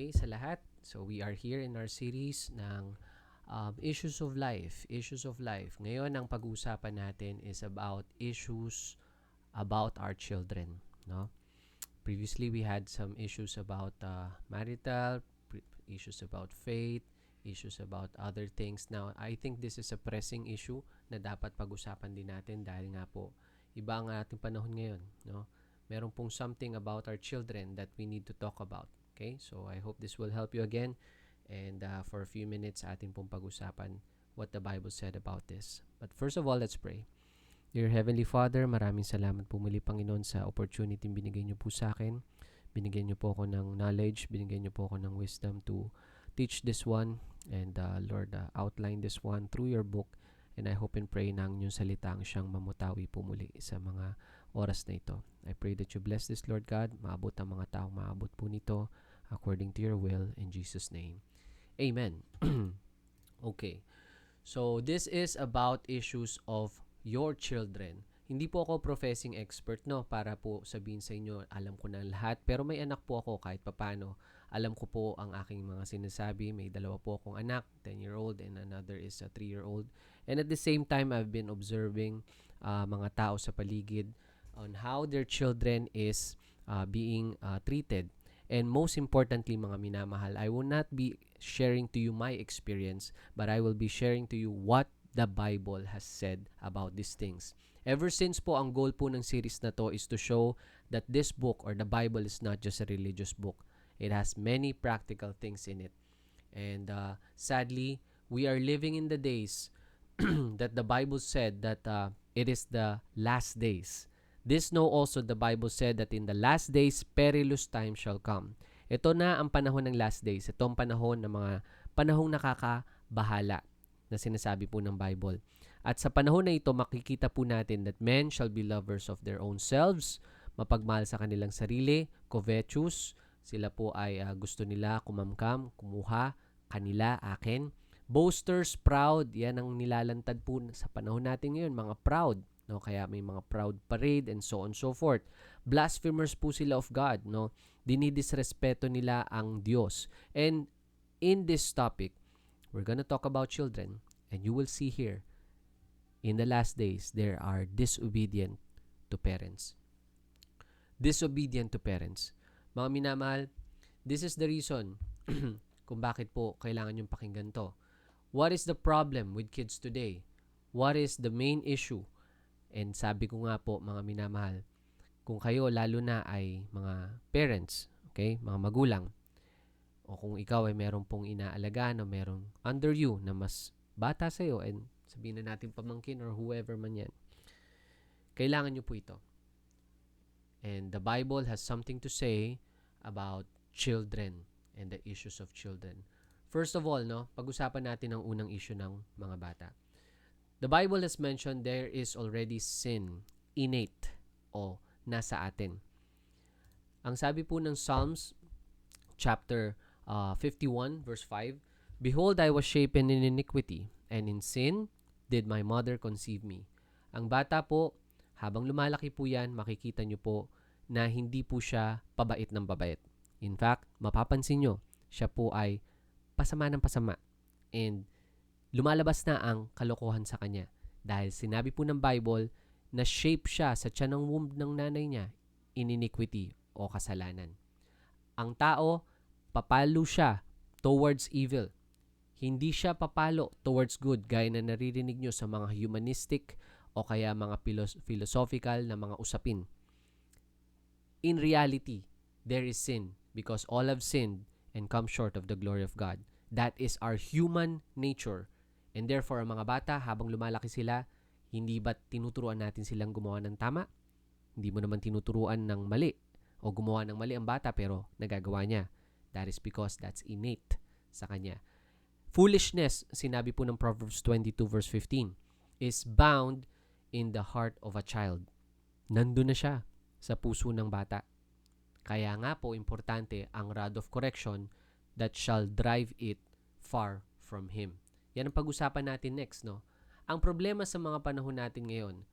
Okay, sa lahat. So we are here in our series ng um, issues of life, issues of life. Ngayon ang pag-uusapan natin is about issues about our children, no? Previously we had some issues about uh, marital, issues about faith, issues about other things. Now, I think this is a pressing issue na dapat pag-usapan din natin dahil nga po iba ang ating panahon ngayon, no? Meron pong something about our children that we need to talk about. Okay? So, I hope this will help you again. And uh, for a few minutes, atin pong pag-usapan what the Bible said about this. But first of all, let's pray. Dear Heavenly Father, maraming salamat po muli, Panginoon, sa opportunity binigay niyo po sa akin. Binigyan niyo po ako ng knowledge, binigyan niyo po ako ng wisdom to teach this one and uh, Lord, uh, outline this one through your book. And I hope and pray na ang inyong salita ang siyang mamutawi po muli sa mga oras na ito. I pray that you bless this, Lord God. Maabot ang mga taong maabot po nito according to your will in Jesus name. Amen. okay. So this is about issues of your children. Hindi po ako professing expert no para po sabihin sa inyo alam ko na lahat pero may anak po ako kahit papano. Alam ko po ang aking mga sinasabi. May dalawa po akong anak, 10-year-old and another is a 3-year-old. And at the same time I've been observing uh, mga tao sa paligid on how their children is uh, being uh, treated And most importantly, mga minamahal, I will not be sharing to you my experience, but I will be sharing to you what the Bible has said about these things. Ever since po, ang goal po ng series na to is to show that this book or the Bible is not just a religious book. It has many practical things in it. And uh, sadly, we are living in the days that the Bible said that uh, it is the last days. This know also the Bible said that in the last days perilous time shall come. Ito na ang panahon ng last days. Ito ang panahon ng mga panahong nakakabahala na sinasabi po ng Bible. At sa panahon na ito, makikita po natin that men shall be lovers of their own selves, mapagmahal sa kanilang sarili, covetous, sila po ay uh, gusto nila kumamkam, kumuha, kanila, akin. Boasters, proud, yan ang nilalantad po sa panahon natin ngayon, mga proud no? Kaya may mga proud parade and so on so forth. Blasphemers po sila of God no? Dinidisrespeto nila ang Diyos. And in this topic we're gonna talk about children and you will see here in the last days there are disobedient to parents. Disobedient to parents. Mga minamahal this is the reason kung bakit po kailangan yung pakinggan to. What is the problem with kids today? What is the main issue And sabi ko nga po mga minamahal, kung kayo lalo na ay mga parents, okay, mga magulang, o kung ikaw ay meron pong inaalagaan o meron under you na mas bata sa iyo and sabihin na natin pamangkin or whoever man yan, kailangan nyo po ito. And the Bible has something to say about children and the issues of children. First of all, no, pag-usapan natin ang unang issue ng mga bata. The Bible has mentioned there is already sin, innate, o nasa atin. Ang sabi po ng Psalms chapter uh, 51 verse 5, Behold, I was shapen in iniquity, and in sin did my mother conceive me. Ang bata po, habang lumalaki po yan, makikita nyo po na hindi po siya pabait ng babait. In fact, mapapansin nyo, siya po ay pasama ng pasama. And lumalabas na ang kalokohan sa kanya. Dahil sinabi po ng Bible na shape siya sa tiyan womb ng nanay niya in iniquity o kasalanan. Ang tao, papalo siya towards evil. Hindi siya papalo towards good gaya na naririnig nyo sa mga humanistic o kaya mga philosophical na mga usapin. In reality, there is sin because all have sinned and come short of the glory of God. That is our human nature And therefore, ang mga bata, habang lumalaki sila, hindi ba tinuturuan natin silang gumawa ng tama? Hindi mo naman tinuturuan ng mali o gumawa ng mali ang bata pero nagagawa niya. That is because that's innate sa kanya. Foolishness, sinabi po ng Proverbs 22 verse 15, is bound in the heart of a child. Nandun na siya sa puso ng bata. Kaya nga po importante ang rod of correction that shall drive it far from him. Yan ang pag-usapan natin next, no? Ang problema sa mga panahon natin ngayon,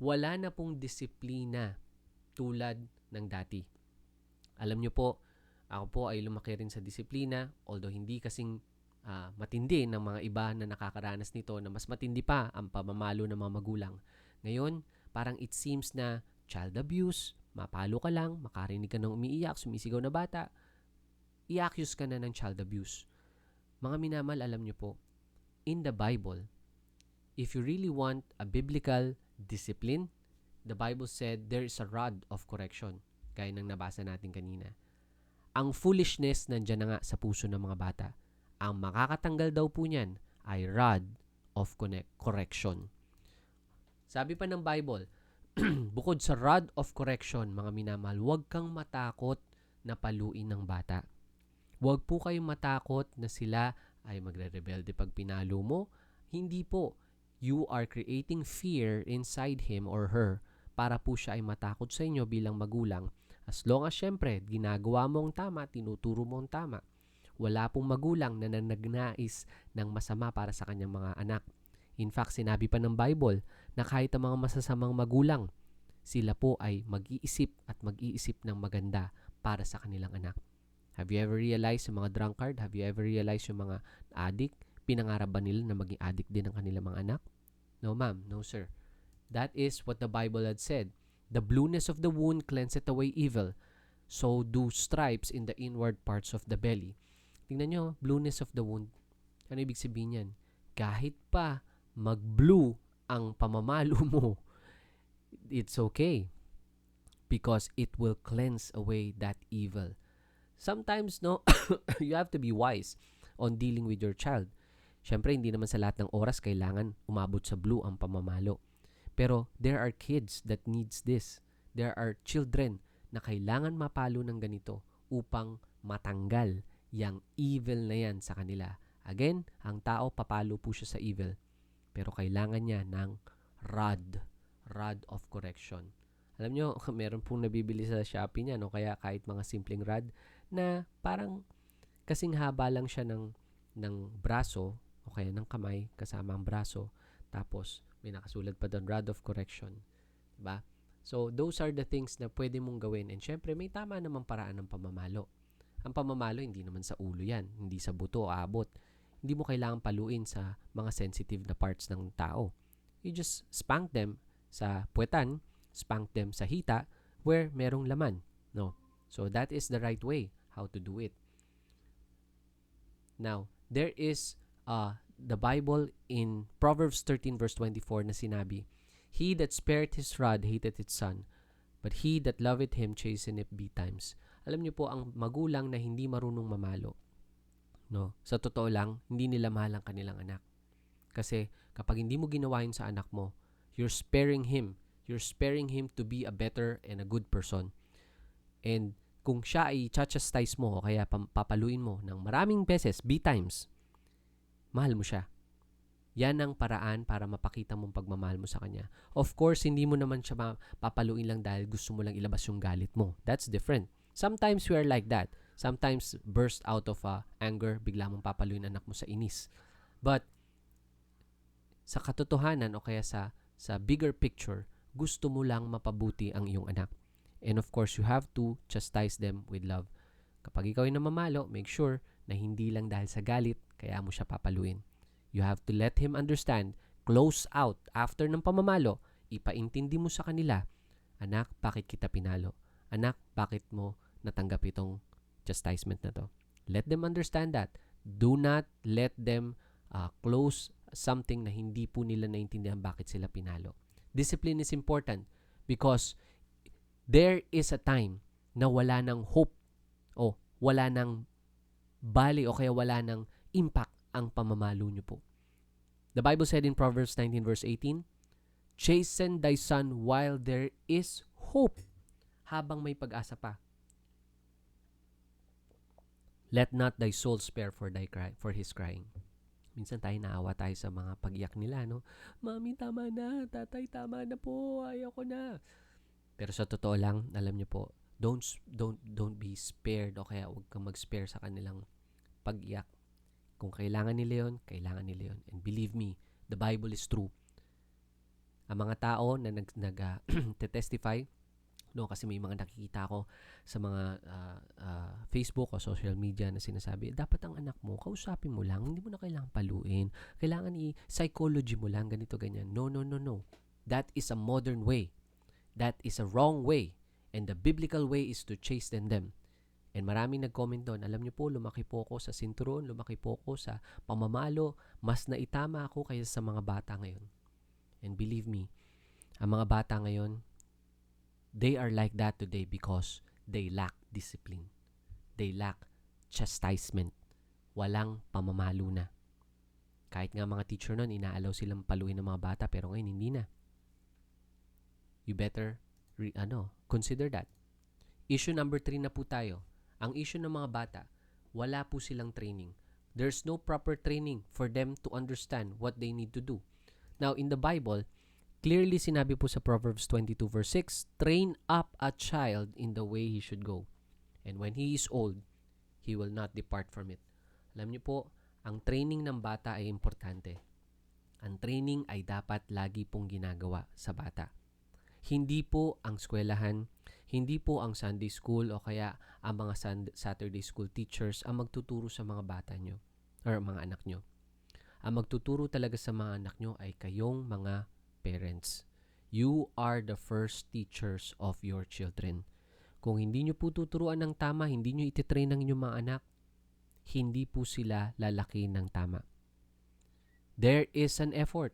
wala na pong disiplina tulad ng dati. Alam nyo po, Ako po ay lumaki rin sa disiplina, although hindi kasing ah, matindi ng mga iba na nakakaranas nito na mas matindi pa ang pamamalo ng mga magulang. Ngayon, parang it seems na child abuse, mapalo ka lang, makarinig ka ng umiiyak, sumisigaw na bata, i-accuse ka na ng child abuse. Mga minamal, alam niyo po, in the Bible, if you really want a biblical discipline, the Bible said there is a rod of correction, gaya ng nabasa natin kanina. Ang foolishness nandyan na nga sa puso ng mga bata. Ang makakatanggal daw po niyan ay rod of correction. Sabi pa ng Bible, bukod sa rod of correction, mga minamahal, huwag kang matakot na paluin ng bata. Huwag po kayong matakot na sila ay magre-rebelde pag pinalo mo. Hindi po. You are creating fear inside him or her para po siya ay matakot sa inyo bilang magulang. As long as syempre, ginagawa mo ang tama, tinuturo mo ang tama. Wala pong magulang na nanagnais ng masama para sa kanyang mga anak. In fact, sinabi pa ng Bible na kahit ang mga masasamang magulang, sila po ay mag-iisip at mag-iisip ng maganda para sa kanilang anak. Have you ever realized yung mga drunkard? Have you ever realized yung mga addict? Pinangarap ba nila na maging addict din ang kanilang mga anak? No, ma'am. No, sir. That is what the Bible had said. The blueness of the wound cleanseth away evil. So do stripes in the inward parts of the belly. Tingnan nyo, blueness of the wound. Ano ibig sabihin yan? Kahit pa mag-blue ang pamamalo mo, it's okay. Because it will cleanse away that evil. Sometimes, no, you have to be wise on dealing with your child. Siyempre, hindi naman sa lahat ng oras kailangan umabot sa blue ang pamamalo. Pero there are kids that needs this. There are children na kailangan mapalo ng ganito upang matanggal yung evil na yan sa kanila. Again, ang tao papalo po siya sa evil. Pero kailangan niya ng rod, rod of correction. Alam nyo, meron pong nabibili sa Shopee niya, no? kaya kahit mga simpleng rod na parang kasing haba lang siya ng, ng braso o kaya ng kamay kasama ang braso. Tapos, may nakasulat pa doon, rod of correction. Diba? So, those are the things na pwede mong gawin. And syempre, may tama namang paraan ng pamamalo. Ang pamamalo, hindi naman sa ulo yan. Hindi sa buto, aabot. Hindi mo kailangan paluin sa mga sensitive na parts ng tao. You just spank them sa puwetan, spank them sa hita, where merong laman. No? So, that is the right way how to do it. Now, there is uh, the Bible in Proverbs 13 verse 24 na sinabi, He that spared his rod hated its son, but he that loveth him chasteneth betimes. Alam niyo po, ang magulang na hindi marunong mamalo, no? Sa totoo lang, hindi nila mahal ang kanilang anak. Kasi kapag hindi mo ginawa sa anak mo, you're sparing him. You're sparing him to be a better and a good person. And kung siya ay chastise mo kaya papaluin mo ng maraming beses, B times, mahal mo siya. Yan ang paraan para mapakita mong pagmamahal mo sa kanya. Of course, hindi mo naman siya papaluin lang dahil gusto mo lang ilabas yung galit mo. That's different. Sometimes we are like that. Sometimes burst out of uh, anger, bigla mong papaluin anak mo sa inis. But sa katotohanan o kaya sa sa bigger picture, gusto mo lang mapabuti ang iyong anak. And of course, you have to chastise them with love. Kapag ikaw ay namamalo, make sure na hindi lang dahil sa galit, kaya mo siya papaluin. You have to let him understand, close out, after ng pamamalo, ipaintindi mo sa kanila, Anak, bakit kita pinalo? Anak, bakit mo natanggap itong chastisement na to? Let them understand that. Do not let them uh, close something na hindi po nila naintindihan bakit sila pinalo. Discipline is important because there is a time na wala ng hope o wala ng bali o kaya wala ng impact ang pamamalo nyo po. The Bible said in Proverbs 19 verse 18, Chasten thy son while there is hope, habang may pag-asa pa. Let not thy soul spare for thy cry, for his crying. Minsan tayo naawa tayo sa mga pag-iyak nila, no? Mami, tama na. Tatay, tama na po. Ayoko na. Pero sa totoo lang, alam niyo po, don't don't don't be spared o kaya huwag kang mag-spare sa kanilang pag-iyak. Kung kailangan nila yon, kailangan nila yon. And believe me, the Bible is true. Ang mga tao na nag, nag uh, testify No, kasi may mga nakikita ko sa mga ah, ah, Facebook o social media na sinasabi, dapat ang anak mo, kausapin mo lang, hindi mo na kailangan paluin. Kailangan i-psychology mo lang, ganito, ganyan. No, no, no, no. That is a modern way. That is a wrong way. And the biblical way is to chasten them. And maraming nag-comment doon, alam niyo po, lumaki po ako sa sinturon, lumaki po ako sa pamamalo, mas naitama ako kaysa sa mga bata ngayon. And believe me, ang mga bata ngayon, they are like that today because they lack discipline. They lack chastisement. Walang pamamalo na. Kahit nga mga teacher nun, inaalaw silang paluin ng mga bata, pero ngayon hindi na. You better, re- ano, consider that. Issue number three na po tayo. Ang issue ng mga bata, wala po silang training. There's no proper training for them to understand what they need to do. Now, in the Bible, clearly sinabi po sa Proverbs 22 verse 6, Train up a child in the way he should go. And when he is old, he will not depart from it. Alam niyo po, ang training ng bata ay importante. Ang training ay dapat lagi pong ginagawa sa bata. Hindi po ang eskwelahan, hindi po ang Sunday school o kaya ang mga Saturday school teachers ang magtuturo sa mga bata nyo or mga anak nyo. Ang magtuturo talaga sa mga anak nyo ay kayong mga parents. You are the first teachers of your children. Kung hindi nyo po tuturuan ng tama, hindi nyo ititrain ng inyong mga anak, hindi po sila lalaki ng tama. There is an effort.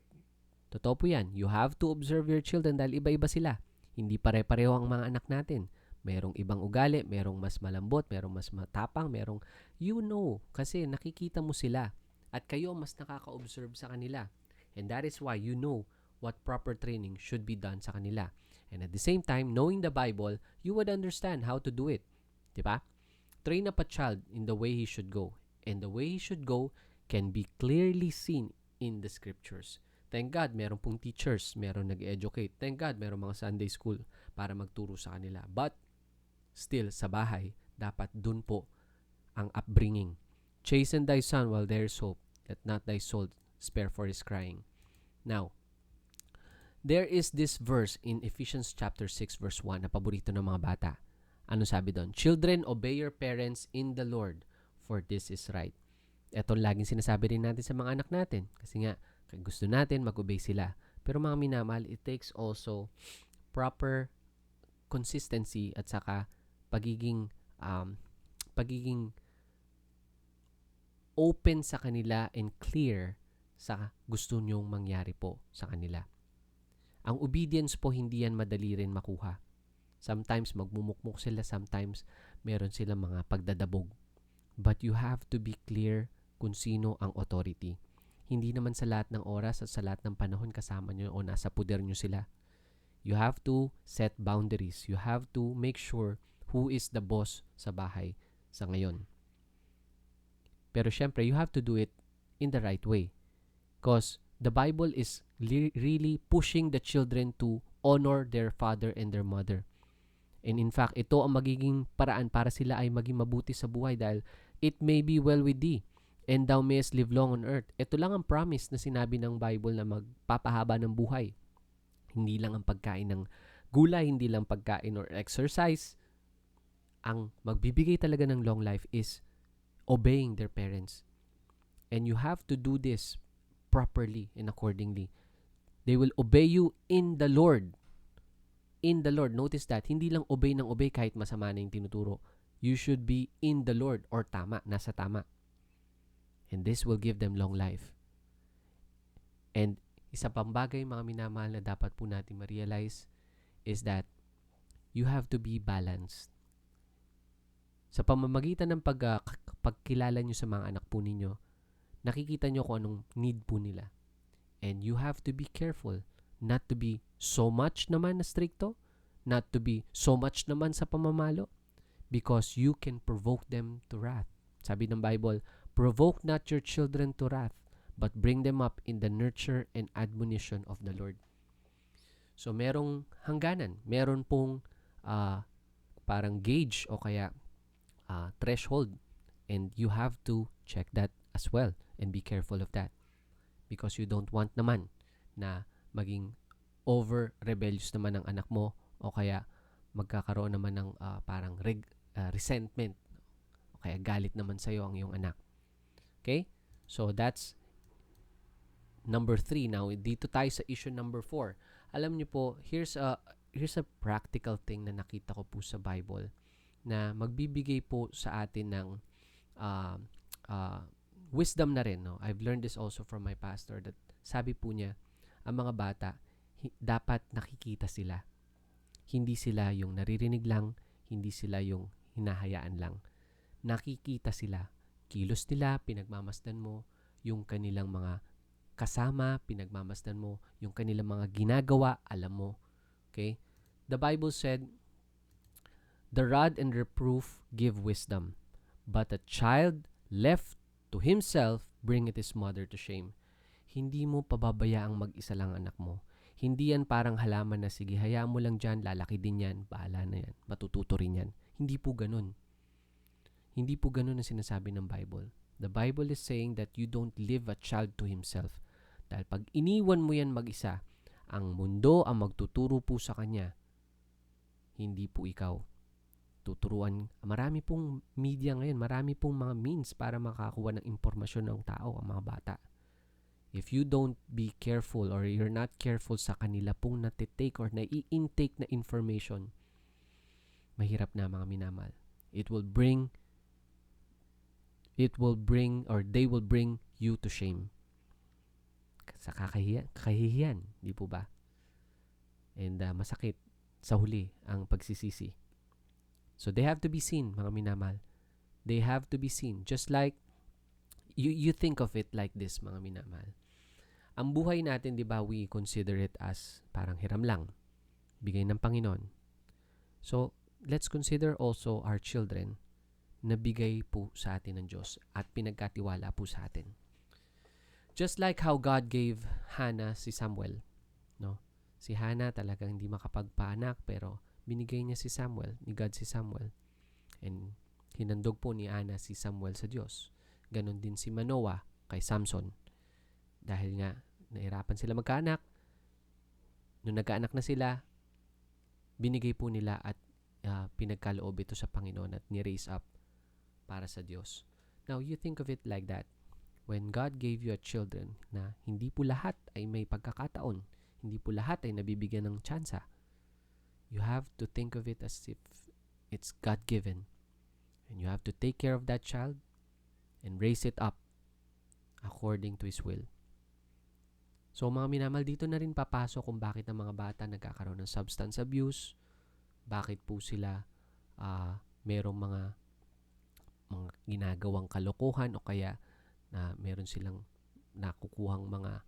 Totoo po yan. You have to observe your children dahil iba-iba sila. Hindi pare-pareho ang mga anak natin. Merong ibang ugali, merong mas malambot, merong mas matapang, merong you know kasi nakikita mo sila at kayo mas nakaka-observe sa kanila. And that is why you know what proper training should be done sa kanila. And at the same time, knowing the Bible, you would understand how to do it. 'Di ba? Train up a child in the way he should go. And the way he should go can be clearly seen in the scriptures. Thank God, meron pong teachers, meron nag-educate. Thank God, meron mga Sunday school para magturo sa kanila. But, still, sa bahay, dapat dun po ang upbringing. Chasten thy son while there is hope, that not thy soul spare for his crying. Now, there is this verse in Ephesians chapter 6 verse 1 na paborito ng mga bata. Ano sabi doon? Children, obey your parents in the Lord, for this is right. Ito laging sinasabi rin natin sa mga anak natin. Kasi nga, gusto natin mag-obey sila. Pero mga minamahal, it takes also proper consistency at saka pagiging um, pagiging open sa kanila and clear sa gusto nyong mangyari po sa kanila. Ang obedience po hindi yan madali rin makuha. Sometimes magmumukmuk sila, sometimes meron silang mga pagdadabog. But you have to be clear kung sino ang authority. Hindi naman sa lahat ng oras at sa lahat ng panahon kasama nyo o nasa puder nyo sila. You have to set boundaries. You have to make sure who is the boss sa bahay sa ngayon. Pero syempre, you have to do it in the right way. Because the Bible is li- really pushing the children to honor their father and their mother. And in fact, ito ang magiging paraan para sila ay maging mabuti sa buhay dahil it may be well with thee and thou mayest live long on earth. Ito lang ang promise na sinabi ng Bible na magpapahaba ng buhay. Hindi lang ang pagkain ng gulay, hindi lang pagkain or exercise. Ang magbibigay talaga ng long life is obeying their parents. And you have to do this properly and accordingly. They will obey you in the Lord. In the Lord. Notice that. Hindi lang obey ng obey kahit masama na yung tinuturo. You should be in the Lord or tama, nasa tama. And this will give them long life. And isa pang bagay mga minamahal na dapat po natin ma-realize is that you have to be balanced. Sa pamamagitan ng pag, uh, pagkilala nyo sa mga anak po ninyo, nakikita nyo kung anong need po nila. And you have to be careful not to be so much naman na stricto, not to be so much naman sa pamamalo, because you can provoke them to wrath. Sabi ng Bible, provoke not your children to wrath, but bring them up in the nurture and admonition of the Lord. So merong hangganan, meron pong uh, parang gauge o kaya uh, threshold and you have to check that as well and be careful of that because you don't want naman na maging over rebellious naman ang anak mo o kaya magkakaroon naman ng ah, parang reg- ah, resentment o kaya galit naman sa'yo ang iyong anak. Okay? So, that's number three. Now, dito tayo sa issue number four. Alam niyo po, here's a, here's a practical thing na nakita ko po sa Bible na magbibigay po sa atin ng uh, uh, wisdom na rin. No? I've learned this also from my pastor that sabi po niya, ang mga bata, dapat nakikita sila. Hindi sila yung naririnig lang, hindi sila yung hinahayaan lang. Nakikita sila. Kilos nila, pinagmamasdan mo, yung kanilang mga kasama, pinagmamasdan mo, yung kanilang mga ginagawa, alam mo. Okay? The Bible said, The rod and reproof give wisdom, but a child left to himself bringeth his mother to shame. Hindi mo pababayaang mag-isa lang anak mo. Hindi yan parang halaman na sige, hayaan mo lang dyan, lalaki din yan, bahala na yan, matututo rin yan. Hindi po ganun. Hindi po ganun ang sinasabi ng Bible. The Bible is saying that you don't leave a child to himself. Dahil pag iniwan mo yan mag-isa, ang mundo ang magtuturo po sa kanya. Hindi po ikaw. Tuturuan, marami pong media ngayon, marami pong mga means para makakuha ng impormasyon ng tao, ang mga bata. If you don't be careful or you're not careful sa kanila pong natitake or nai-intake na information, mahirap na mga minamal. It will bring it will bring or they will bring you to shame. Sa kakahiyan, kahihiyan, di po ba? And uh, masakit sa huli ang pagsisisi. So they have to be seen, mga minamal. They have to be seen. Just like you you think of it like this, mga minamal. Ang buhay natin, di ba, we consider it as parang hiram lang. Bigay ng Panginoon. So, let's consider also our children na bigay po sa atin ng Diyos at pinagkatiwala po sa atin. Just like how God gave Hannah si Samuel, no? Si Hannah talagang hindi makapagpaanak pero binigay niya si Samuel, ni God si Samuel. And hinandog po ni Anna si Samuel sa Diyos. Ganon din si Manoah kay Samson. Dahil nga, nahirapan sila magkaanak. Nung nagkaanak na sila, binigay po nila at uh, pinagkaloob ito sa Panginoon at ni-raise up para sa Diyos. Now, you think of it like that. When God gave you a children na hindi po lahat ay may pagkakataon, hindi po lahat ay nabibigyan ng tsansa, you have to think of it as if it's God-given. And you have to take care of that child and raise it up according to His will. So mga minamal, dito na rin papasok kung bakit ang mga bata nagkakaroon ng substance abuse, bakit po sila uh, merong mga mga ginagawang kalokohan o kaya na meron silang nakukuhang mga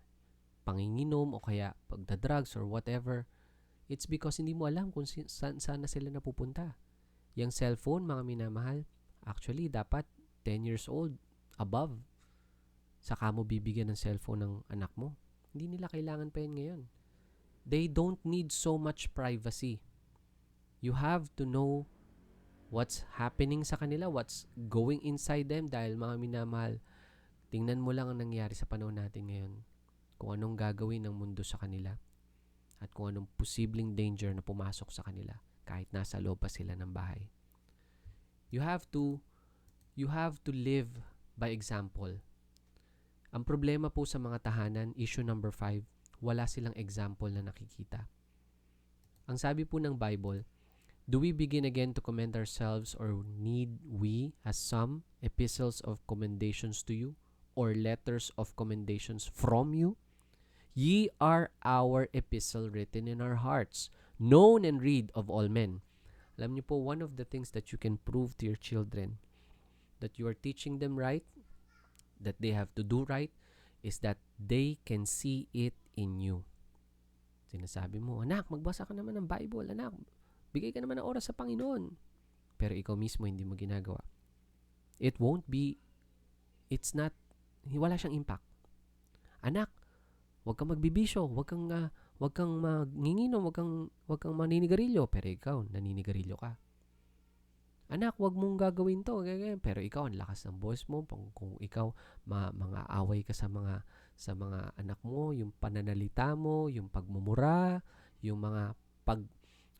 panginginom o kaya pagdadrugs or whatever. It's because hindi mo alam kung saan, saan na sila napupunta. Yung cellphone, mga minamahal, actually dapat 10 years old above saka mo bibigyan ng cellphone ng anak mo. Hindi nila kailangan pa yan ngayon. They don't need so much privacy. You have to know what's happening sa kanila, what's going inside them dahil mga minamahal, tingnan mo lang ang nangyari sa panahon natin ngayon. Kung anong gagawin ng mundo sa kanila at kung anong posibleng danger na pumasok sa kanila kahit nasa loob pa sila ng bahay. You have to you have to live by example. Ang problema po sa mga tahanan, issue number 5, wala silang example na nakikita. Ang sabi po ng Bible, Do we begin again to commend ourselves or need we, as some, epistles of commendations to you or letters of commendations from you? Ye are our epistle written in our hearts, known and read of all men. Alam niyo po, one of the things that you can prove to your children that you are teaching them right, that they have to do right, is that they can see it in you. Sinasabi mo, anak, magbasa ka naman ng Bible, anak, bigay ka naman ng oras sa Panginoon. Pero ikaw mismo hindi mo ginagawa. It won't be, it's not, wala siyang impact. Anak, huwag kang magbibisyo, huwag kang, uh, huwag kang manginginom, huwag kang, huwag kang maninigarilyo. Pero ikaw, naninigarilyo ka. Anak, huwag mong gagawin to. Pero ikaw, ang lakas ng boss mo. Kung, kung ikaw, ma, mga away ka sa mga, sa mga anak mo, yung pananalita mo, yung pagmumura, yung mga pag,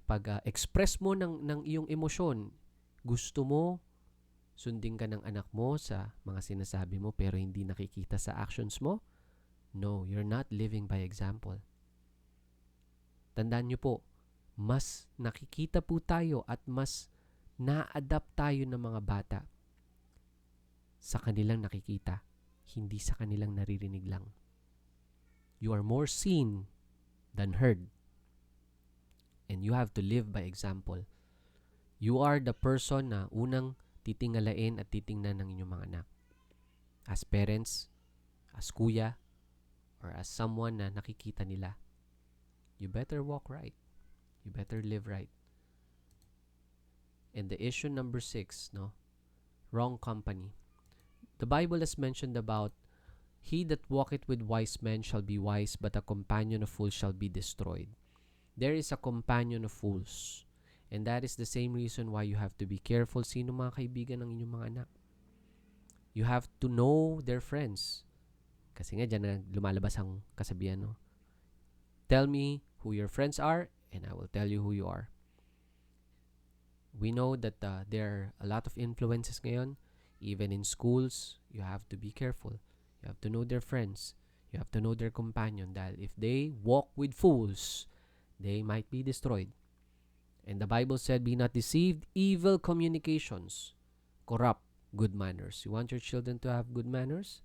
pag-express mo ng, ng iyong emosyon. Gusto mo, sundin ka ng anak mo sa mga sinasabi mo pero hindi nakikita sa actions mo? No, you're not living by example. Tandaan niyo po, mas nakikita po tayo at mas na-adapt tayo ng mga bata sa kanilang nakikita, hindi sa kanilang naririnig lang. You are more seen than heard. And you have to live by example. You are the person na unang titingalain at titingnan ng inyong mga anak. As parents, as kuya, or as someone na nakikita nila. You better walk right. You better live right. And the issue number six, no? Wrong company. The Bible has mentioned about He that walketh with wise men shall be wise, but a companion of fools shall be destroyed. There is a companion of fools. And that is the same reason why you have to be careful sino mga kaibigan ng inyong mga anak. You have to know their friends. Kasi nga dyan na lumalabas ang kasabihan, no? Tell me who your friends are, and I will tell you who you are. We know that uh, there are a lot of influences ngayon. Even in schools, you have to be careful. You have to know their friends. You have to know their companion dahil if they walk with fools, they might be destroyed. And the Bible said, Be not deceived, evil communications corrupt good manners. You want your children to have good manners,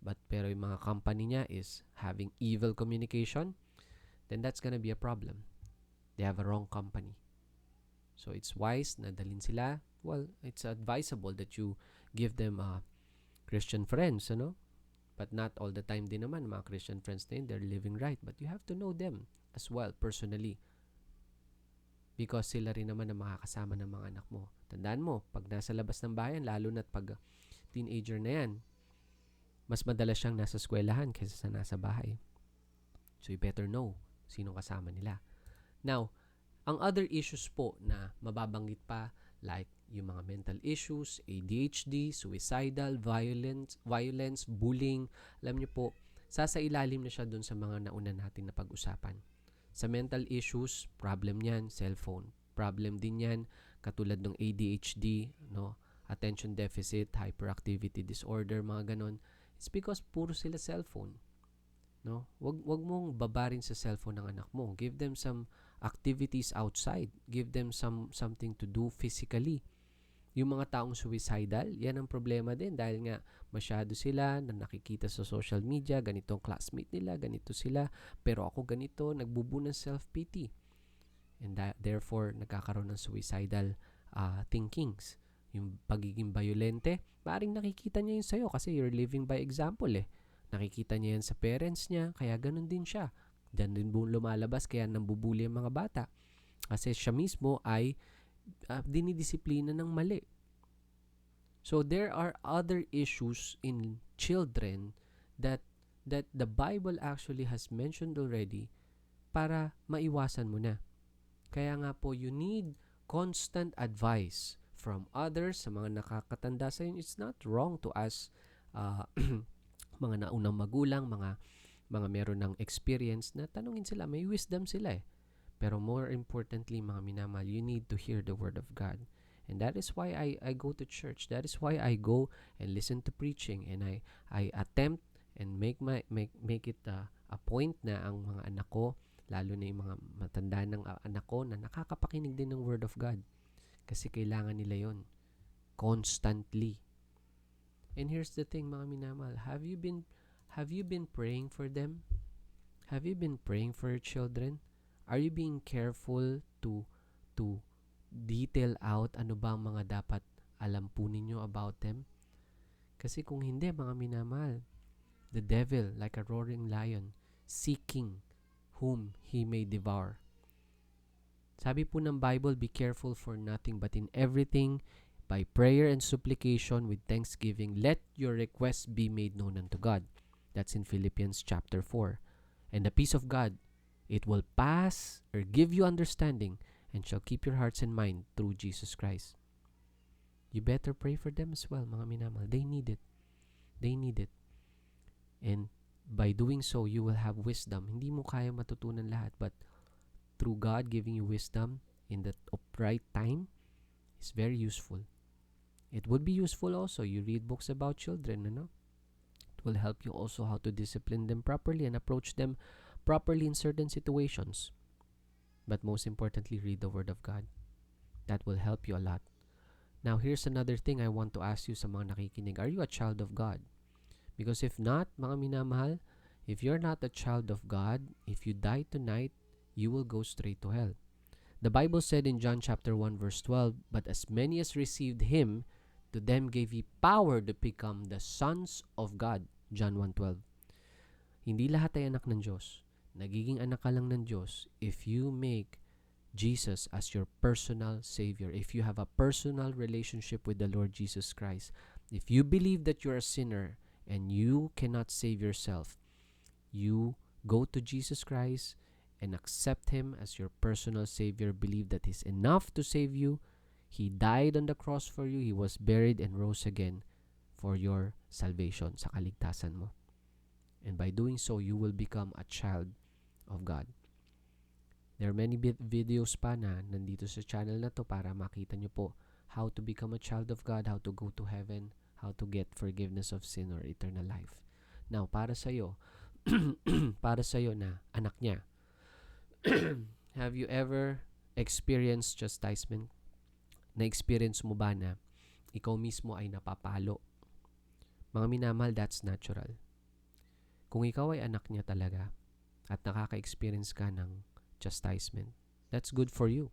but pero yung mga company niya is having evil communication, then that's gonna be a problem. They have a wrong company. So it's wise na dalin sila. Well, it's advisable that you give them uh, Christian friends, ano? But not all the time din naman, mga Christian friends na yun, they're living right. But you have to know them as well, personally. Because sila rin naman ang makakasama ng mga anak mo. Tandaan mo, pag nasa labas ng bayan, lalo na't pag teenager na yan, mas madalas siyang nasa eskwelahan kaysa sa nasa bahay. So you better know sino kasama nila. Now, ang other issues po na mababanggit pa like yung mga mental issues, ADHD, suicidal, violence, violence, bullying, alam niyo po, sasailalim na siya dun sa mga nauna natin na pag-usapan. Sa mental issues, problem niyan, cellphone. Problem din yan, katulad ng ADHD, no? attention deficit, hyperactivity disorder, mga ganon. It's because puro sila cellphone. No? Wag wag mong babarin sa cellphone ng anak mo. Give them some activities outside. Give them some something to do physically. Yung mga taong suicidal, yan ang problema din dahil nga masyado sila na nakikita sa social media, ganito ang classmate nila, ganito sila, pero ako ganito, nagbubu ng self-pity. And that, therefore, nagkakaroon ng suicidal uh, thinkings. Yung pagiging violente, maring nakikita niya yun sa'yo kasi you're living by example eh. Nakikita niya yan sa parents niya, kaya ganun din siya. Diyan din buong lumalabas, kaya nambubuli ang mga bata. Kasi siya mismo ay uh, dinidisiplina ng mali. So there are other issues in children that that the Bible actually has mentioned already para maiwasan mo na. Kaya nga po you need constant advice from others sa mga nakakatanda sa inyo. It's not wrong to ask uh, mga naunang magulang, mga mga meron ng experience na tanungin sila, may wisdom sila eh. Pero more importantly, mga minamahal, you need to hear the word of God. And that is why I, I go to church. That is why I go and listen to preaching and I I attempt and make my make make it a, a point na ang mga anak ko, lalo na yung mga matanda ng anak ko na nakakapakinig din ng word of God. Kasi kailangan nila yon constantly. And here's the thing, mga minamahal, have you been have you been praying for them? Have you been praying for your children? Are you being careful to to detail out ano ba ang mga dapat alam po ninyo about them? Kasi kung hindi, mga minamahal, the devil, like a roaring lion, seeking whom he may devour. Sabi po ng Bible, be careful for nothing but in everything, by prayer and supplication with thanksgiving, let your requests be made known unto God. That's in Philippians chapter 4. And the peace of God, It will pass or give you understanding and shall keep your hearts and mind through Jesus Christ. You better pray for them as well, mga minamahal. They need it. They need it. And by doing so, you will have wisdom. Hindi mo kaya matutunan lahat, but through God giving you wisdom in the upright time is very useful. It would be useful also. You read books about children, know? It will help you also how to discipline them properly and approach them properly in certain situations. But most importantly, read the Word of God. That will help you a lot. Now, here's another thing I want to ask you sa mga nakikinig. Are you a child of God? Because if not, mga minamahal, if you're not a child of God, if you die tonight, you will go straight to hell. The Bible said in John chapter 1 verse 12, But as many as received him, to them gave he power to become the sons of God. John 1.12 Hindi lahat ay anak ng Diyos. Nagiging anak ka lang ng Diyos if you make Jesus as your personal Savior. If you have a personal relationship with the Lord Jesus Christ. If you believe that you're a sinner and you cannot save yourself, you go to Jesus Christ and accept Him as your personal Savior. Believe that He's enough to save you. He died on the cross for you. He was buried and rose again for your salvation, sa kaligtasan mo. And by doing so, you will become a child of God. There are many vid- videos pa na nandito sa channel na to para makita nyo po how to become a child of God, how to go to heaven, how to get forgiveness of sin or eternal life. Now, para sa iyo, para sa iyo na anak niya, have you ever experienced chastisement? Na-experience mo ba na ikaw mismo ay napapalo? Mga minamahal, that's natural. Kung ikaw ay anak niya talaga at nakaka-experience ka ng chastisement, that's good for you.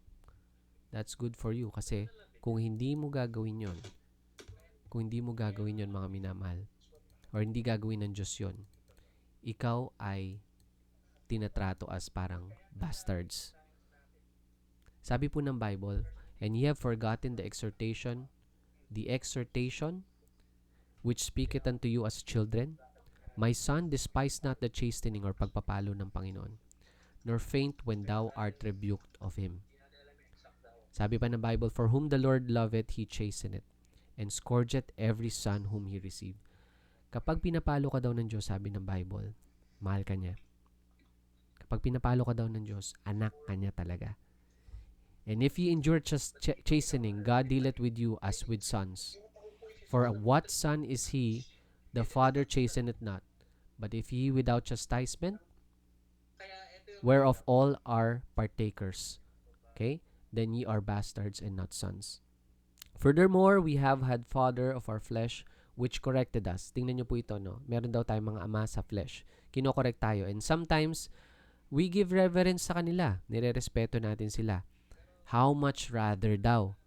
That's good for you kasi kung hindi mo gagawin yon, kung hindi mo gagawin yon mga minamahal, or hindi gagawin ng Diyos yon, ikaw ay tinatrato as parang bastards. Sabi po ng Bible, and ye have forgotten the exhortation, the exhortation which speaketh unto you as children. My son, despise not the chastening or pagpapalo ng Panginoon, nor faint when thou art rebuked of Him. Sabi pa ng Bible, For whom the Lord loveth, He chasteneth, and scourgeth every son whom He received. Kapag pinapalo ka daw ng Diyos, sabi ng Bible, mahal ka niya. Kapag pinapalo ka daw ng Diyos, anak ka niya talaga. And if ye endure ch- chastening, God dealeth with you as with sons. For what son is he, the father chasteneth not? But if ye without chastisement, whereof all are partakers, okay, then ye are bastards and not sons. Furthermore, we have had father of our flesh, which corrected us. Tingnan niyo po ito, no? Meron daw tayong mga ama sa flesh. Kinokorek tayo. And sometimes, we give reverence sa kanila. Nire-respeto natin sila. How much rather daw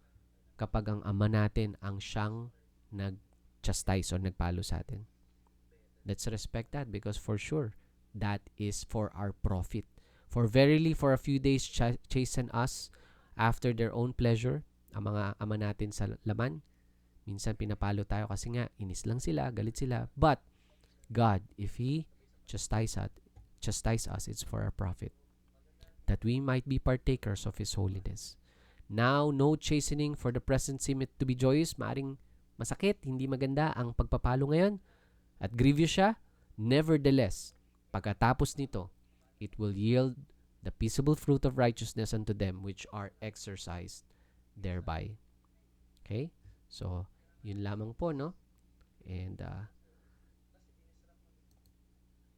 kapag ang ama natin ang siyang nag-chastise or nagpalo sa atin. Let's respect that because for sure, that is for our profit. For verily, for a few days ch- chasten us after their own pleasure, ang mga ama natin sa laman. Minsan pinapalo tayo kasi nga, inis lang sila, galit sila. But, God, if He chastise us, chastise us, it's for our profit. That we might be partakers of His holiness. Now, no chastening for the present seemeth to be joyous. Maaring masakit, hindi maganda ang pagpapalo ngayon. At grievous siya. Nevertheless, pagkatapos nito, it will yield the peaceable fruit of righteousness unto them which are exercised thereby. Okay? So, yun lamang po, no? And uh,